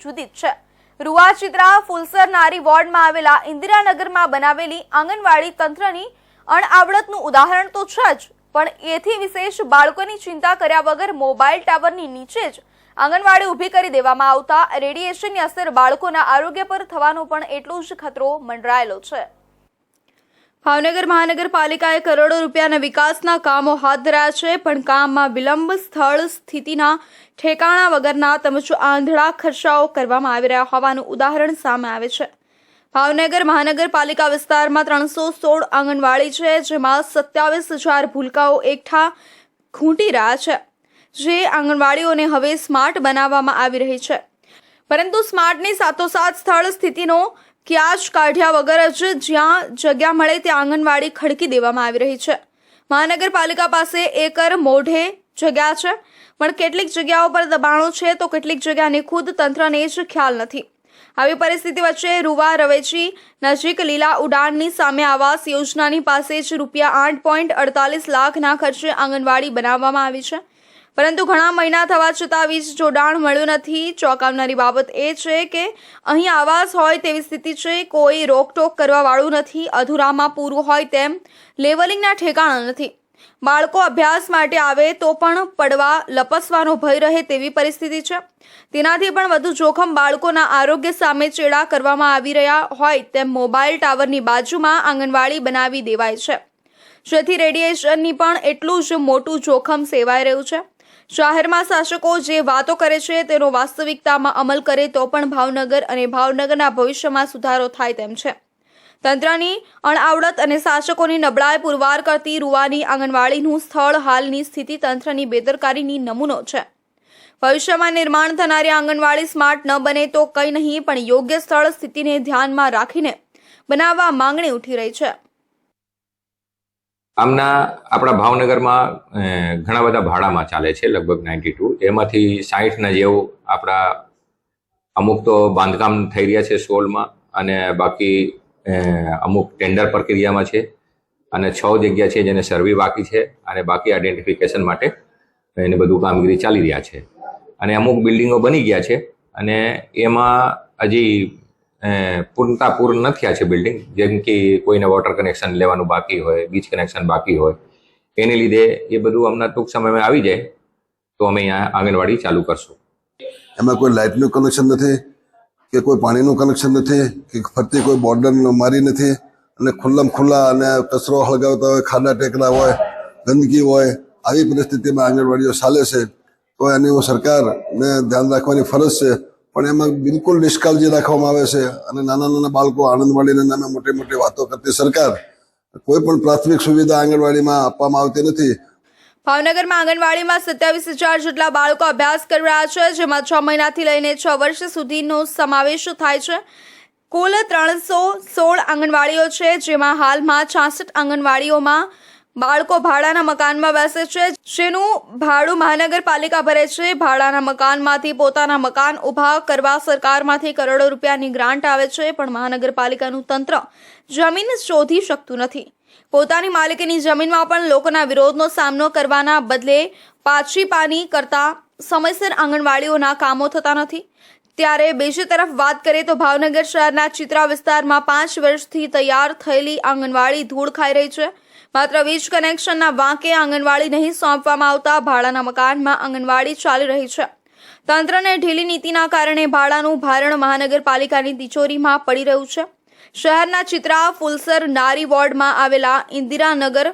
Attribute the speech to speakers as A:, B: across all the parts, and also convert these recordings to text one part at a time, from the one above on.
A: જુદી જ છે. રૂવાચિત્રા ફુલસરનારી ફુલસર નારી વોર્ડમાં આવેલા ઇન્દિરાનગરમાં બનાવેલી આંગણવાડી તંત્રની અણઆવડતનું ઉદાહરણ તો છે જ, પણ એથી વિશેષ બાળકોની ચિંતા કર્યા વગર મોબાઈલ ટાવરની નીચે જ આંગણવાડી ઊભી કરી દેવામાં આવતા રેડિયેશનની અસર બાળકોના આરોગ્ય પર થવાનો પણ એટલો જ ખતરો મંડરાયેલો છે. ભાવનગર મહાનગરપાલિકાએ કરોડો રૂપિયાના વિકાસના કામો હાથ ધર્યા છે, પણ કામમાં વિલંબ સ્થળ સ્થિતિના ઠેકાણા વગરના તેમજ આંધળા ખર્ચાઓ કરવામાં આવી રહ્યા હોવાનું ઉદાહરણ સામે આવે છે. ભાવનગર મહાનગરપાલિકા વિસ્તારમાં ત્રણસો સોળ આંગણવાડી છે, જેમાં સત્યાવીસ હજાર ભૂલકાઓ એકઠા ખૂંટી રહ્યા છે, જે આંગણવાડીઓને હવે સ્માર્ટ બનાવવામાં આવી રહી છે. પરંતુ સ્માર્ટની સાથોસાથ સ્થળ સ્થિતિનો ક્યાજ કાઢ્યા વગર જ જ્યાં જગ્યા મળે ત્યાં આંગણવાડી ખડકી દેવામાં આવી રહી છે. મહાનગરપાલિકા પાસે એકર મોઢે જગ્યા છે. પણ કેટલીક જગ્યાઓ પર દબાણો છે તો કેટલીક જગ્યાને ખુદ તંત્રને જ ખ્યાલ નથી. આવી પરિસ્થિતિ વચ્ચે રૂવા રવેચી નજીક લીલા ઉડાનની સામે આવાસ યોજનાની પાસે જ રૂપિયા આઠ પોઈન્ટ અડતાલીસ લાખના ખર્ચે આંગણવાડી બનાવવામાં આવી છે. પરંતુ ઘણા મહિના થવા છતાં વીજ જોડાણ મળ્યું નથી. ચોંકાવનારી બાબત એ છે કે અહીં આવાસ હોય તેવી સ્થિતિ છે, કોઈ રોકટોક કરવા વાળું નથી, અધૂરામાં પૂરું હોય તેમ લેવલિંગના ઠેકાણા નથી. બાળકો અભ્યાસ માટે આવે તો પણ પડવા લપસવાનો ભય રહે તેવી પરિસ્થિતિ છે. તેનાથી પણ વધુ જોખમ બાળકોના આરોગ્ય સામે ચેડા કરવામાં આવી રહ્યા હોય તેમ મોબાઈલ ટાવરની બાજુમાં આંગણવાડી બનાવી દેવાય છે. જેથી રેડિયેશનની પણ એટલું જ મોટું જોખમ સેવાઈ રહ્યું છે. શહેરમાં શાસકો જે વાતો કરે છે તેનો વાસ્તવિકતામાં અમલ કરે તો પણ ભાવનગર અને ભાવનગરના ભવિષ્યમાં સુધારો થાય તેમ છે. તંત્રની અણઆવડત અને શાસકોની નબળાઈ પુરવાર કરતી રૂવાની આંગણવાડીનું સ્થળ હાલની સ્થિતિ તંત્રની બેદરકારીની નમૂનો છે. ભવિષ્યમાં નિર્માણ થનારી આંગણવાડી સ્માર્ટ ન બને તો કંઈ નહીં, પણ યોગ્ય સ્થળ સ્થિતિને ધ્યાનમાં રાખીને બનાવવા માંગણી ઉઠી રહી છે.
B: આમના આપણા ભાવનગરમાં ઘણા બધા ભાડામાં ચાલે છે, લગભગ નાઇન્ટી ટુ એમાંથી સાહીઠના જેવું આપણા અમુક તો બાંધકામ થઈ રહ્યા છે સોળમાં અને બાકી અમુક ટેન્ડર પ્રક્રિયામાં છે. અને છ જગ્યા છે જેને સર્વે બાકી છે અને બાકી આઈડેન્ટિફિકેશન માટે એને બધું કામગીરી ચાલી રહ્યા છે. અને અમુક બિલ્ડિંગો બની ગયા છે અને એમાં હજી પૂર્ણતા પૂર્ણ ન થયા છે બિલ્ડિંગ જેમ કે કોઈને વોટર કનેક્શન લેવાનું બાકી હોય બીચ કનેક્શન બાકી હોય, એને લીધે એ બધું હમણાં ટૂંક સમયમાં આવી જાય, તો અમે અહીંયા આંગણવાડી ચાલુ કરશું.
C: એમાં કોઈ લાઇટનું કનેક્શન નથી, કે કોઈ પાણીનું કનેક્શન નથી, કે ફરતી કોઈ બોર્ડર મારી નથી, અને ખુલ્લામ ખુલ્લા અને કચરો હળગાવતા હોય, ખાડા ટેકરા હોય, ગંદકી હોય, આવી પરિસ્થિતિમાં આંગણવાડીઓ ચાલે છે. તો એની સરકારને ધ્યાન રાખવાની ફરજ છે. પણ એમાં બિલકુલ નિષ્કાળજી રાખવામાં આવે છે અને નાના નાના બાળકો આનંદવાડીના નામે મોટી મોટી વાતો કરતી સરકાર કોઈ પણ પ્રાથમિક સુવિધા આંગણવાડીમાં આપવામાં આવતી નથી.
A: ભાવનગરમાં આંગણવાડીમાં સત્યાવીસ હજાર જેટલા બાળકો અભ્યાસ કરી રહ્યા છે, જેમાં છ મહિનાથી લઈને છ વર્ષ સુધીનો સમાવેશ થાય છે. કુલ ત્રણસો સોળ આંગણવાડીઓ છે, જેમાં હાલમાં છાસઠ આંગણવાડીઓમાં બાળકો ભાડાના મકાનમાં બેસે છે. જેનું ભાડું મહાનગરપાલિકા ભરે છે. ભાડાના મકાનમાંથી પોતાના મકાન ઊભા કરવા સરકારમાંથી કરોડો રૂપિયાની ગ્રાન્ટ આવે છે, પણ મહાનગરપાલિકાનું તંત્ર જમીન શોધી શકતું નથી. પોતાની માલિકીની જમીનમાં પણ લોકોના વિરોધનો સામનો કરવાના બદલે પાછી પાની કરતા સમયસર આંગણવાડીઓના કામો થતા નથી. ત્યારે બીજી તરફ વાત કરીએ તો ભાવનગર શહેરના ચિત્રા વિસ્તારમાં પાંચ વર્ષથી તૈયાર થયેલી આંગણવાડી ધૂળ ખાઈ રહી છે. માત્ર વીજ કનેક્શનના વાંકે આંગણવાડી નહીં સોંપવામાં આવતા ભાડાના મકાનમાં આંગણવાડી ચાલી રહી છે. તંત્રને ઢીલી નીતિના કારણે ભાડાનું ભારણ મહાનગરપાલિકાની તિજોરીમાં પડી રહ્યું છે. શહેરના ચિત્રા, ફુલસર, નારી વોર્ડમાં આવેલા ઇન્દિરાનગર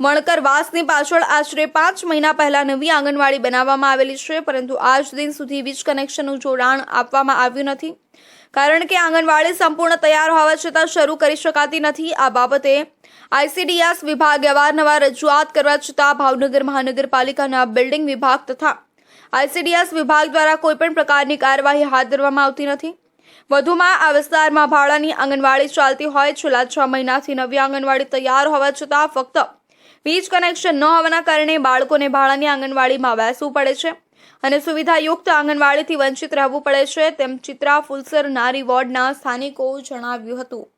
A: વણકર વાસની પાછળ આશરે પાંચ મહિના પહેલા નવી આંગણવાડી બનાવવામાં આવેલી છે, પરંતુ આજ દિન સુધી વીજ કનેક્શનનું જોડાણ આપવામાં આવ્યું નથી. કારણ કે આંગણવાડી સંપૂર્ણ તૈયાર હોવા છતાં શરૂ કરી શકાતી નથી. આ બાબતે આઈસીડીએસ વિભાગે અવારનવાર રજૂઆત કરવા છતાં ભાવનગર મહાનગરપાલિકાના બિલ્ડિંગ વિભાગ તથા આઈસીડીએસ વિભાગ દ્વારા કોઈપણ પ્રકારની કાર્યવાહી હાથ ધરવામાં આવતી નથી. વધુમાં આ વિસ્તારમાં ભાડાની આંગણવાડી ચાલતી હોય છેલ્લા છ મહિનાથી નવી આંગણવાડી તૈયાર હોવા છતાં ફક્ત વીજ કનેક્શન ન હોવાના કારણે બાળકોને ભાડાની આંગણવાડીમાં બેસવું પડે છે. અને સુવિધાયુક્ત આંગણવાડીથી વંચિત રહેવું પડે છે તેમ ચિત્રા ફુલસર નારી વોર્ડના સ્થાનિકો જણાવ્યું હતું.